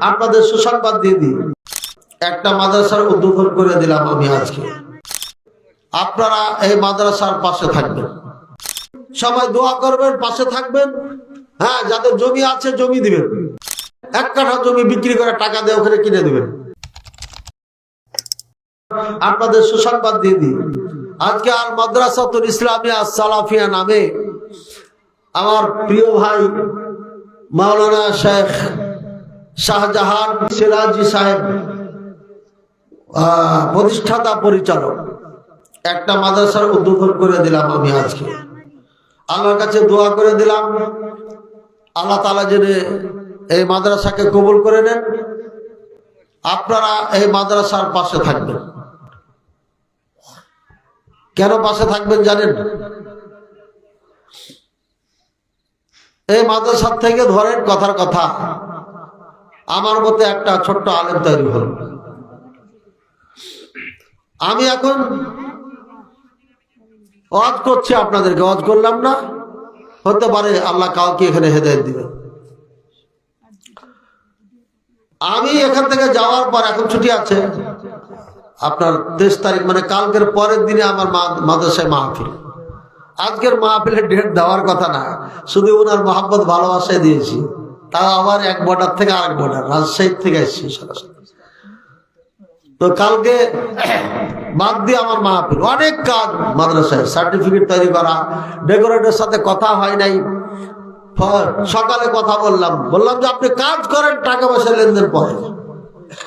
আপনাদের সুসংবাদ দিয়ে দিই। একটা মাদ্রাসার উদ্বোধন করে দিলাম আমি আজকে। আপনারা এই মাদ্রাসার পাশে থাকবেন। সবাই দোয়া করবেন, পাশে থাকবেন। হ্যাঁ যাদের জমি আছে জমি দিবেন। এক কাঠা জমি বিক্রি করে টাকা দিয়ে ওখানে কিনে দিবেন। আপনাদের সুসংবাদ দিয়ে দিই। আজকে আর মাদ্রাসাতুল ইসলামিয়া সালাফিয়া নামে আমার প্রিয় ভাই মাওলানা শেখ শাহজাহান সিরাজি সাহেব প্রতিষ্ঠাতা পরিচালক। একটা মাদ্রাসার উদ্বোধন করে দিলাম আমি আজকে। আল্লাহর কাছে দোয়া করে দিলাম। আল্লাহ তালা জেনে এই মাদ্রাসাকে কবুল করে নেন। আপনারা এই মাদ্রাসার পাশে থাকবেন। কেন পাশে থাকবেন জানেন? এই মাদ্রাসার থেকে ধরেন কথার কথা। আমার মতে একটা ছোট্ট আলেম তৈরি হল। আমি এখন অজ করছি আপনাদেরকে অজ করলাম না, হতে পারে আল্লাহ কাউকে এখানে হেদায়ত দিবে। আমি এখান থেকে যাওয়ার পর এখন ছুটি আছে। আপনার তেইশ তারিখ মানে কালকের পরের দিনে আমার মাদ্রাসায় মাহফিল। আজকের মাহফিলের ডেট দেওয়ার কথা না, শুধু ওনার মহাব্বত ভালোবাসায় দিয়েছি। তাও আবার এক বর্ডার থেকে আরেক বর্ডার রাজশাহী থেকে এসেছি সরাসরি। তো কালকে বাদ দিয়ে আমার মাহফিল, অনেক কাজ মাদ্রাসায় সার্টিফিকেট তৈরি করা ডেকোরেটের সাথে কথা হয় নাই। সকালে কথা বললাম বললাম যে আপনি কাজ করেন, টাকা পয়সা লেনদেন পরে।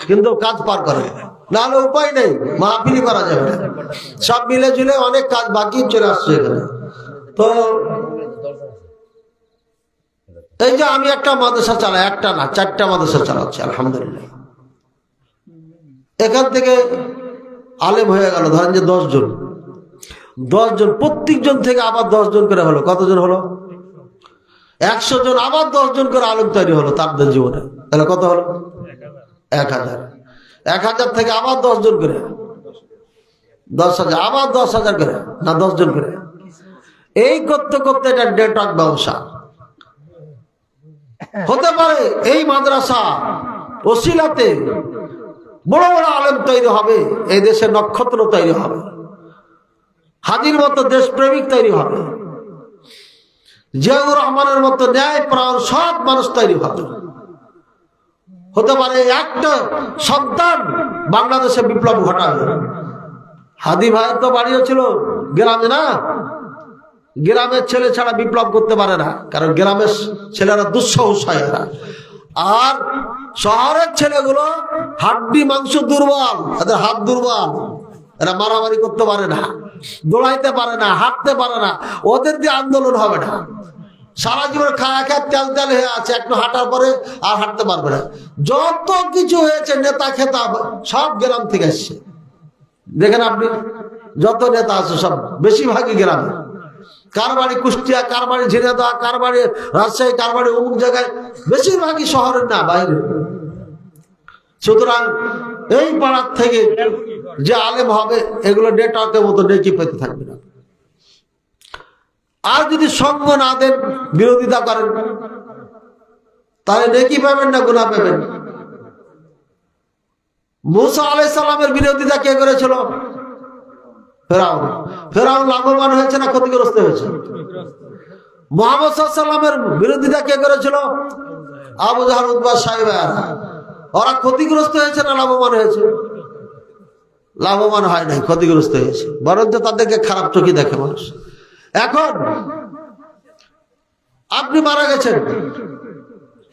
কিন্তু কাজ পার করেন নাহলে উপায় নেই, মাহফিলই করা যাবে সব মিলে ঝুলে অনেক কাজ বাকি চলে আসছে এখানে। তো এই যে আমি একটা মাদ্রাসা চালাই, একটা না, চারটা মাদ্রাসা চালাচ্ছি, আলহামদুলিল্লাহ। এখান থেকে আলেম হয়ে গেল, ধরেন যে দশ জন দশ জন প্রত্যেক জন থেকে আবার দশ জন করে হলো। কতজন হলো? একশো জন, আবার দশ জন করে আলেম তৈরি হলো তাদের জীবনে। তাহলে কত হলো? এক হাজার। এক হাজার থেকে আবার দশ জন করে। দশ হাজার, আবার দশ হাজার করে, না দশ জন করে। এই করতে করতে এটা নেটওয়ার্ক ব্যবসা। হতে পারে এই মাদ্রাসা ওসিলাতে বড় বড় আলেম তৈরি হবে, এই দেশে নক্ষত্র তৈরি হবে, হাজির মতো দেশপ্রেমিক তৈরি হবে, জিয়াউর রহমানের মতো ন্যায় প্রাণ সব মানুষ তৈরি হবে। হতে পারে একটা সন্তান বাংলাদেশে বিপ্লব ঘটাবে। হাদি ভাইয়ের তো বাড়িও ছিল, গ্রামে না? গ্রামের ছেলে ছাড়া বিপ্লব করতে পারে না, কারণ গ্রামের ছেলেরা দুঃসাহস হয় এরা। আর শহরের ছেলেগুলো হাড্ডি মাংস দুর্বল এদের হাত দুর্বল, এরা মারামারি করতে পারে না দৌড়াইতে পারে না, হাঁটতে পারে না, ওদের দিয়ে আন্দোলন হবে না। সারা জীবন খায়া খায় তেল তেল হয়ে আছে, একটু হাঁটার পরে আর হাঁটতে পারবে না। যত কিছু হয়েছে, নেতা খেতা সব গ্রাম থেকে এসছে। দেখেন আপনি, যত নেতা আছে সব, বেশিরভাগই গ্রামে। কার বাড়ি কুষ্টিয়া কার বাড়ি ঝিনাদা কার বাড়ি রাজশাহী কার বাড়ি অমুক জায়গায় বেশিরভাগই শহরের না, বাইরে। সুতরাং এই পাড়ার থেকে যে আলেম হবে, এগুলো নেটওয়ার্কের মতো নেকি পেতে থাকবে না। আর যদি সঙ্গ না দেন, বিরোধিতা করেন, তাহলে নেকি পাবেন না গুণা পাবেন? মুসা আলাই সাল্লামের বিরোধিতা কে করেছিল? ফেরাউন। ফেরাউন লাভবান হয়েছে না ক্ষতিগ্রস্ত হয়েছে? মোহাম্মদ সাল্লামের বিরোধিতা কে করেছিল? আবু জাহার উদ্বা সাহেব ওরা ক্ষতিগ্রস্ত হয়েছে না লাভবান হয়েছে? লাভবান হয় নাই, ক্ষতিগ্রস্ত হয়েছে। বরঞ্চ তাদেরকে খারাপ চোখে দেখে মানুষ। এখন আপনি মারা গেছেন।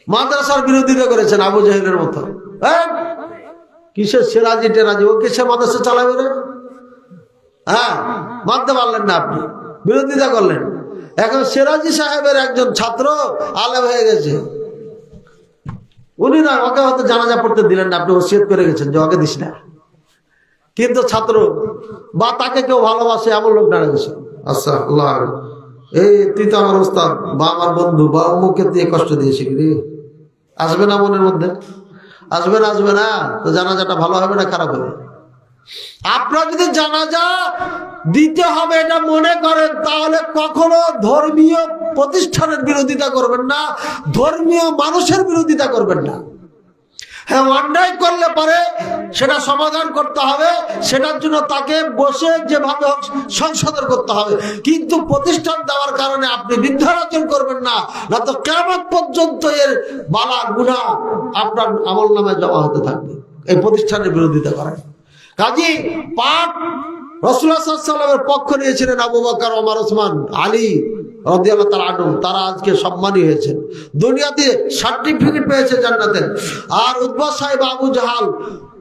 মাদ্রাসার বিরোধিতা করেছেন আবু জাহেলের মতো। হ্যাঁ? কিসের সেরাজি টেরাজি ও কিসের মাদ্রাসা চালাবে রে? হ্যাঁ মানতে পারলেন না আপনি, বিরোধিতা করলেন। এখন সেরাজি সাহেবের একজন ছাত্র আলেম হয়ে গেছে। উনি না, ওকে হয়তো জানাজা পড়তে দিলেন না, আপনি ওসিয়ত করে গেছেন যে ওকে দিস না। কিন্তু ছাত্র, বা তাকে কেউ ভালোবাসে এমন লোক দাঁড়িয়ে গেছে আচ্ছা আল্লাহ এই তুই তো আমার ওস্তাদ, বা আমার বন্ধু, বা অমুকে দিয়ে কষ্ট দিয়েছি রে। আসবে না মনের মধ্যে? আসবে না আসবে না। তো জানাজাটা ভালো হবে না খারাপ হবে? আপনার যদি জানাজা দিতে হবে এটা মনে করেন, তাহলে কখনো ধর্মীয় প্রতিষ্ঠানের বিরোধিতা করবেন না, ধর্মীয় মানুষের বিরোধিতা করবেন না। হ্যাঁ অন্যায় করলে সেটা সমাধান করতে হবে, সেটার জন্য তাকে বসে যেভাবে সংশোধন করতে হবে। কিন্তু প্রতিষ্ঠান দেওয়ার কারণে আপনি বিদ্যার্জন করবেন না না তো কেমন পর্যন্ত এর বালা গুণা আপনার আমল নামে জমা হতে থাকবে। এই প্রতিষ্ঠানের বিরোধিতা করেন কাজী পাক রসুল্লাহামের পক্ষ নিয়েছিলেন আবু বকর, ওমর, ওসমান, আলী রদিয়াল্লাহ তার তারা আজকে সম্মানী হয়েছেন। দুনিয়াতে সার্টিফিকেট পেয়েছে জান্নাতের আর উদ্বাস সাহেব আবু জাহাল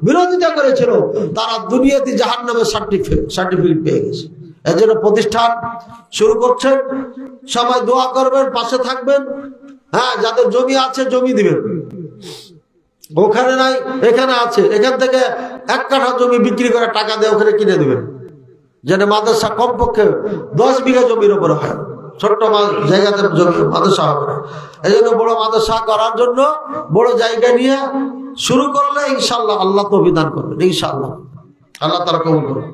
বিরোধিতা করেছিল। তারা দুনিয়াতে জাহান নামে সার্টিফিকেট পেয়ে গেছে। এর জন্য প্রতিষ্ঠান শুরু করছেন। সবাই দোয়া করবেন, পাশে থাকবেন। হ্যাঁ যাদের জমি আছে জমি দিবেন। ওখানে নাই, এখানে আছে। এখান থেকে এক কাঠা জমি বিক্রি করে টাকা দিয়ে ওখানে কিনে দেবেন। যেন মাদ্রাসা কমপক্ষে দশ বিঘা জমির উপরে হয়। ছোট্ট জায়গাতে মাদ্রাসা হবে না। এই জন্য বড় মাদ্রাসা করার জন্য বড় জায়গা নিয়ে শুরু করলে ইনশাল্লাহ আল্লাহ তো বিধান করবেন। ইনশাল্লাহ। আল্লাহ তারা কবুল করবেন